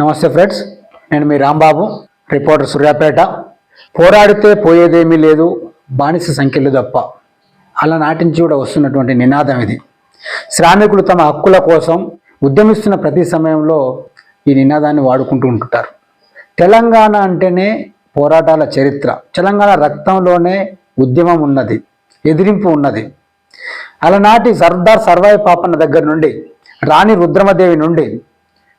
నమస్తే ఫ్రెండ్స్ నేను మీ రాంబాబు రిపోర్టర్ సూర్యాపేట. పోరాడితే పోయేదేమీ లేదు బానిస సంఖ్యలు తప్ప. అలా నాటించి కూడా వస్తున్నటువంటి నినాదం ఇది. శ్రామికులు తమ హక్కుల కోసం ఉద్యమిస్తున్న ప్రతి సమయంలో ఈ నినాదాన్ని వాడుకుంటూ ఉంటుంటారు. తెలంగాణ అంటేనే పోరాటాల చరిత్ర. తెలంగాణ రక్తంలోనే ఉద్యమం ఉన్నది ఎదిరింపు ఉన్నది. అలనాటి సర్దార్ సర్వాయి పాపన్న దగ్గర నుండి రాణి రుద్రమదేవి నుండి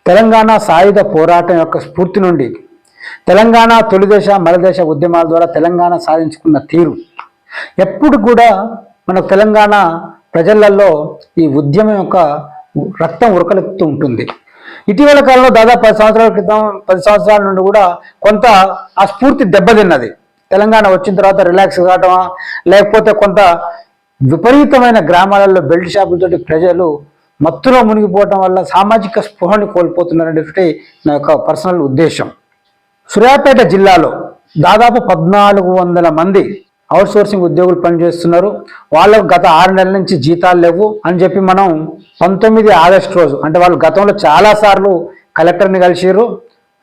తెలంగాణ సాయుధ పోరాటం యొక్క స్ఫూర్తి నుండి తెలంగాణ తొలిదేశ మరదేశ ఉద్యమాల ద్వారా తెలంగాణ సాధించుకున్న తీరు. ఎప్పుడు కూడా మన తెలంగాణ ప్రజలలో ఈ ఉద్యమం యొక్క రక్తం ఉరకలెత్తుతూ ఉంటుంది. ఇటీవల కాలంలో దాదాపు పది సంవత్సరాల క్రితం పది సంవత్సరాల నుండి కూడా కొంత ఆ స్ఫూర్తి దెబ్బతిన్నది. తెలంగాణ వచ్చిన తర్వాత రిలాక్స్ కావటమా లేకపోతే కొంత విపరీతమైన గ్రామాలలో బెల్ట్ షాపులతోటి ప్రజలు మత్తులో మునిగిపోవటం వల్ల సామాజిక స్పృహని కోల్పోతున్నారనేటువంటి నా యొక్క పర్సనల్ ఉద్దేశం. సూర్యాపేట జిల్లాలో దాదాపు పద్నాలుగు వందల మంది అవుట్ సోర్సింగ్ ఉద్యోగులు పనిచేస్తున్నారు. వాళ్ళకు గత ఆరు నెలల నుంచి జీతాలు లేవు అని చెప్పి మనం పంతొమ్మిది ఆగస్టు రోజు అంటే వాళ్ళు గతంలో చాలాసార్లు కలెక్టర్ని కలిసిరు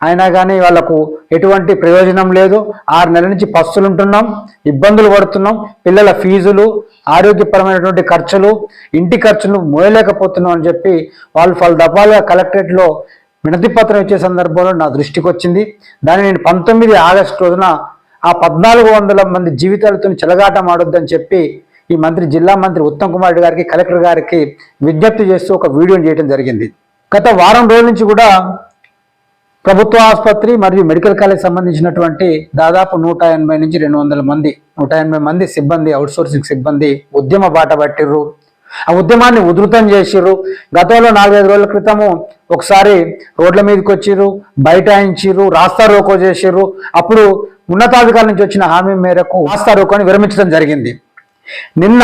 అయినా కానీ వాళ్ళకు ఎటువంటి ప్రయోజనం లేదు. ఆరు నెలల నుంచి పస్తులు ఉంటున్నాం ఇబ్బందులు పడుతున్నాం. పిల్లల ఫీజులు ఆరోగ్యపరమైనటువంటి ఖర్చులు ఇంటి ఖర్చులు మోయలేకపోతున్నాం అని చెప్పి వాళ్ళు పలు దఫాలుగా కలెక్టరేట్లో వినతి పత్రం ఇచ్చే సందర్భంలో నా దృష్టికి వచ్చింది. దాన్ని నేను పంతొమ్మిది ఆగస్టు రోజున ఆ పద్నాలుగు వందల మంది జీవితాలతో చెలగాటం ఆడొద్దని చెప్పి ఈ మంత్రి జిల్లా మంత్రి ఉత్తమ్ కుమార్ రెడ్డి గారికి కలెక్టర్ గారికి విజ్ఞప్తి చేస్తూ ఒక వీడియోని చేయడం జరిగింది. గత వారం రోజుల నుంచి కూడా ప్రభుత్వ ఆసుపత్రి మరియు మెడికల్ కాలేజ్ సంబంధించినటువంటి దాదాపు నూట ఎనభై నుంచి రెండు వందల మంది నూట ఎనభై మంది సిబ్బంది అవుట్సోర్సింగ్ సిబ్బంది ఉద్యమ బాట పట్టిర్రు. ఆ ఉద్యమాన్ని ఉధృతం చేసిర్రు. గతంలో నాలుగైదు రోజుల క్రితము ఒకసారి రోడ్ల మీదకి వచ్చిర్రు బైఠాయించిర్రు రాస్తా రోకో చేసిర్రు. అప్పుడు ఉన్నతాధికారుల నుంచి వచ్చిన హామీ మేరకు రాస్తా రోకోని విరమించడం జరిగింది. నిన్న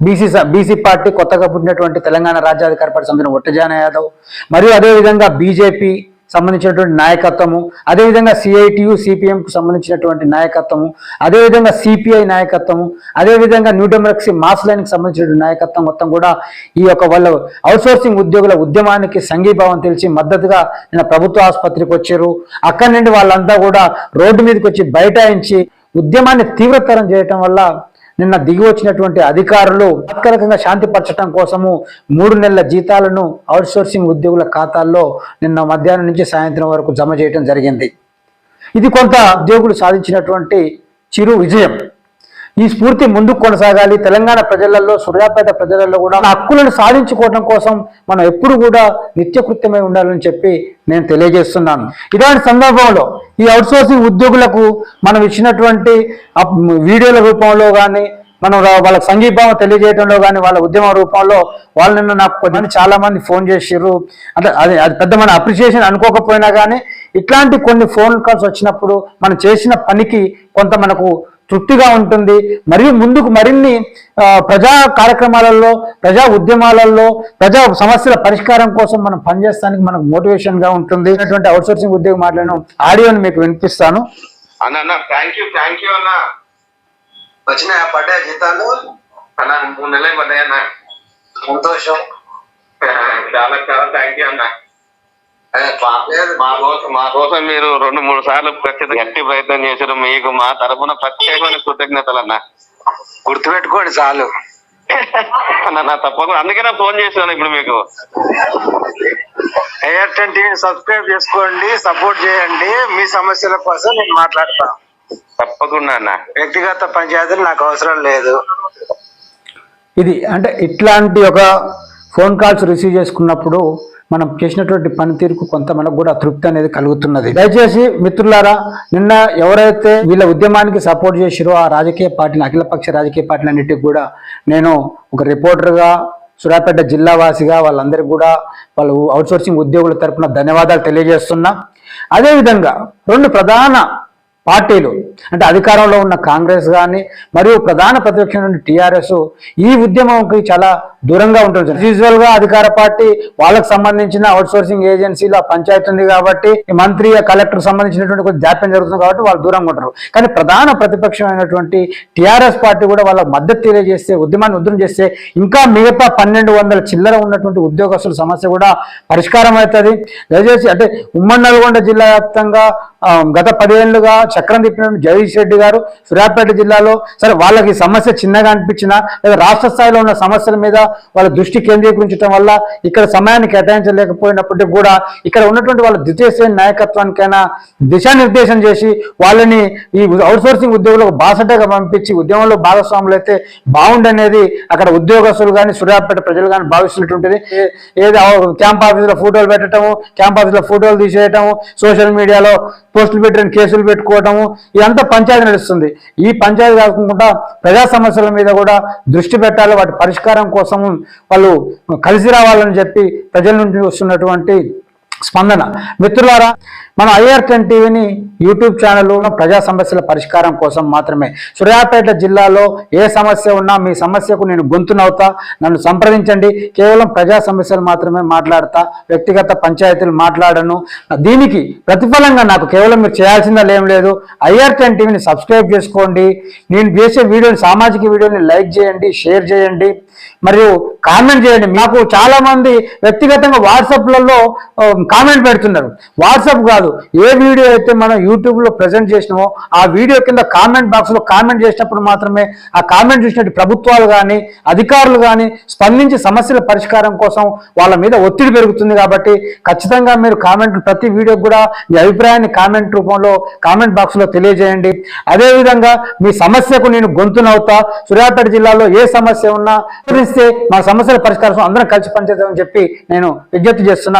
బీసీ బీసీ పార్టీ కొత్తగా పుట్టినటువంటి తెలంగాణ రాజ్యాధికార పార్టీ సంబంధించిన ఒట్టజాన యాదవ్ మరియు అదేవిధంగా బీజేపీ సంబంధించినటువంటి నాయకత్వము అదేవిధంగా సిఐటియు సిపిఎంకు సంబంధించినటువంటి నాయకత్వము అదేవిధంగా సిపిఐ నాయకత్వము అదేవిధంగా న్యూ డెమోక్రసీ మాస్ లైన్కి సంబంధించినటువంటి నాయకత్వం మొత్తం కూడా ఈ యొక్క వాళ్ళ అవుట్సోర్సింగ్ ఉద్యోగుల ఉద్యమానికి సంఘీభావం తెలిసి మద్దతుగా నిన్న ప్రభుత్వ ఆసుపత్రికి వచ్చారు. అక్కడి నుండి వాళ్ళంతా కూడా రోడ్డు మీదకి వచ్చి బైఠాయించి ఉద్యమాన్ని తీవ్రతరం చేయటం వల్ల నిన్న దిగి వచ్చినటువంటి అధికారులు తాత్కాలికంగా శాంతిపరచడం కోసము మూడు నెలల జీతాలను అవుట్సోర్సింగ్ ఉద్యోగుల ఖాతాల్లో నిన్న మధ్యాహ్నం నుంచి సాయంత్రం వరకు జమ చేయడం జరిగింది. ఇది కొంత ఉద్యోగులు సాధించినటువంటి చిరు విజయం. ఈ స్ఫూర్తి ముందుకు కొనసాగాలి. తెలంగాణ ప్రజలలో సూర్యాపేట ప్రజలలో కూడా మన హక్కులను సాధించుకోవడం కోసం మనం ఎప్పుడు కూడా నిత్యకృత్యమై ఉండాలని చెప్పి నేను తెలియజేస్తున్నాను. ఇలాంటి సందర్భంలో ఈ అవుట్సోర్సింగ్ ఉద్యోగులకు మనం ఇచ్చినటువంటి వీడియోల రూపంలో కానీ మనం వాళ్ళ వాళ్ళకి సంఘీభావం తెలియజేయడంలో కానీ వాళ్ళ ఉద్యమ రూపంలో వాళ్ళని నాకు కొంతమంది చాలా మంది ఫోన్ చేసిర్రు. అంటే అది అది పెద్ద మన అప్రిషియేషన్ అనుకోకపోయినా కానీ ఇట్లాంటి కొన్ని ఫోన్ కాల్స్ వచ్చినప్పుడు మనం చేసిన పనికి కొంత మనకు తృప్తిగా ఉంటుంది. మరియు ముందుకు మరిన్ని ప్రజా కార్యక్రమాలలో ప్రజా ఉద్యమాలలో ప్రజా సమస్యల పరిష్కారం కోసం మనం పనిచేస్తానికి మనకు మోటివేషన్గా ఉంటుంది. అటువంటి అవుట్సోర్సింగ్ ఉద్యోగం మాట్లాడిన ఆడియోని మీకు వినిపిస్తాను. అన్న థ్యాంక్ యూ థ్యాంక్ యూ అన్న. వచ్చిన పడ్డాయి జీతాలు? అన్న మూడు నెలలు పడ్డాయి అన్న. సంతోషం. చాలా చాలా థ్యాంక్ యూ అన్న. మా కోసం మా కోసం మీరు రెండు మూడు సార్లు ఖచ్చితంగా గట్టి ప్రయత్నం చేశారు. మీకు మా తరఫున ప్రత్యేకమైన కృతజ్ఞతలు అన్న గుర్తుపెట్టుకోండి చాలు. అన్న నా తప్పకుండా. అందుకనే ఫోన్ చేశాను ఇప్పుడు మీకు. ఎయిర్టెల్ టీవీ సబ్స్క్రైబ్ చేసుకోండి సపోర్ట్ చేయండి. మీ సమస్యల కోసం నేను మాట్లాడతాను తప్పకుండా అన్న. వ్యక్తిగత పంచాయతీలు నాకు అవసరం లేదు. ఇది అంటే ఇట్లాంటి ఒక ఫోన్ కాల్స్ రిసీవ్ చేసుకున్నప్పుడు మనం చేసినటువంటి పనితీరుకు కొంత మనకు కూడా తృప్తి అనేది కలుగుతున్నది. దయచేసి మిత్రులారా నిన్న ఎవరైతే వీళ్ళ ఉద్యమానికి సపోర్ట్ చేసిరో ఆ రాజకీయ పార్టీని అఖిలపక్ష రాజకీయ పార్టీలన్నిటికీ కూడా నేను ఒక రిపోర్టర్గా సూర్యాపేట జిల్లా వాసిగా వాళ్ళందరికీ కూడా వాళ్ళు అవుట్సోర్సింగ్ ఉద్యోగుల తరపున ధన్యవాదాలు తెలియజేస్తున్నా. అదేవిధంగా రెండు ప్రధాన పార్టీలు అంటే అధికారంలో ఉన్న కాంగ్రెస్ కానీ మరియు ప్రధాన ప్రతిపక్షం టీఆర్ఎస్ ఈ ఉద్యమంకి చాలా దూరంగా ఉంటుంది. యూజువల్గా అధికార పార్టీ వాళ్ళకు సంబంధించిన అవుట్ సోర్సింగ్ ఏజెన్సీలో పంచాయతీ ఉంది కాబట్టి మంత్రి కలెక్టర్ సంబంధించినటువంటి కొంచెం జాప్యం జరుగుతుంది కాబట్టి వాళ్ళు దూరంగా ఉంటారు. కానీ ప్రధాన ప్రతిపక్షమైనటువంటి టీఆర్ఎస్ పార్టీ కూడా వాళ్ళ మద్దతు తెలియజేస్తే ఉద్యమాన్ని ఉద్యమం చేస్తే ఇంకా మిగతా పన్నెండు వందల చిల్లర ఉన్నటువంటి ఉద్యోగస్తుల సమస్య కూడా పరిష్కారం అవుతుంది. దయచేసి అంటే ఉమ్మడి నల్గొండ జిల్లా వ్యాప్తంగా గత పదేళ్ళుగా చక్రం తిప్పిన జగదీష్ రెడ్డి గారు సూర్యాపేట జిల్లాలో సరే వాళ్ళకి సమస్య చిన్నగా అనిపించినా లేదా రాష్ట్ర స్థాయిలో ఉన్న సమస్యల మీద వాళ్ళ దృష్టి కేంద్రీకరించడం వల్ల ఇక్కడ సమయాన్ని కేటాయించలేకపోయినప్పటికీ కూడా ఇక్కడ ఉన్నటువంటి వాళ్ళ ద్వితీయ శ్రేణి నాయకత్వానికైనా దిశానిర్దేశం చేసి వాళ్ళని ఈ అవుట్సోర్సింగ్ ఉద్యోగులకు బాసటగా పంపించి ఉద్యమంలో భాగస్వాములు అయితే బాగుండనేది అక్కడ ఉద్యోగస్తులు కానీ సూర్యాపేట ప్రజలు కానీ భావిస్తున్నటువంటిది. ఏది క్యాంప్ ఆఫీసులో ఫోటోలు పెట్టడము క్యాంప్ ఆఫీసులో ఫోటోలు తీసేయటము సోషల్ మీడియాలో పోస్టులు పెట్టిన కేసులు పెట్టుకోవటము ఇదంతా పంచాయతీ నడుస్తుంది. ఈ పంచాయతీ కాకుండా ప్రజా సమస్యల మీద కూడా దృష్టి పెట్టాలి. వాటి పరిష్కారం కోసం వాళ్ళు కలిసి రావాలని చెప్పి ప్రజల నుండి వస్తున్నటువంటి స్పందన. మిత్రులారా మన ఐఆర్ టెన్ టీవీని యూట్యూబ్ ఛానల్లో ప్రజా సమస్యల పరిష్కారం కోసం మాత్రమే. సూర్యాపేట జిల్లాలో ఏ సమస్య ఉన్నా మీ సమస్యకు నేను గొంతునవుతా నన్ను సంప్రదించండి. కేవలం ప్రజా సమస్యలు మాత్రమే మాట్లాడతా వ్యక్తిగత పంచాయతీలు మాట్లాడను. దీనికి ప్రతిఫలంగా నాకు కేవలం మీరు చేయాల్సిందా ఏం లేదు. ఐఆర్ టెన్ టీవీని సబ్స్క్రైబ్ చేసుకోండి. నేను చేసే వీడియోని సామాజిక వీడియోని లైక్ చేయండి షేర్ చేయండి. మరియు కామెంట్ చేయండి. నాకు చాలా మంది వ్యక్తిగతంగా వాట్సాప్లలో కామెంట్ పెడుతున్నారు. వాట్సాప్ కాదు ఏ వీడియో అయితే మనం యూట్యూబ్లో ప్రజెంట్ చేసినామో ఆ వీడియో కింద కామెంట్ బాక్స్లో కామెంట్ చేసినప్పుడు మాత్రమే ఆ కామెంట్ చూసినట్టు ప్రభుత్వాలు కానీ అధికారులు కానీ స్పందించి సమస్యల పరిష్కారం కోసం వాళ్ళ మీద ఒత్తిడి పెరుగుతుంది కాబట్టి ఖచ్చితంగా మీరు కామెంట్ ప్రతి వీడియోకి కూడా మీ అభిప్రాయాన్ని కామెంట్ రూపంలో కామెంట్ బాక్స్లో తెలియజేయండి. అదేవిధంగా మీ సమస్యకు నేను గొంతునవుతా సూర్యాపేట జిల్లాలో ఏ సమస్య ఉన్నా తెలిస్తే మా సమస్యల పరిష్కారం అందరం కలిసి పనిచేద్దామని చెప్పి నేను విజ్ఞప్తి చేస్తున్నా.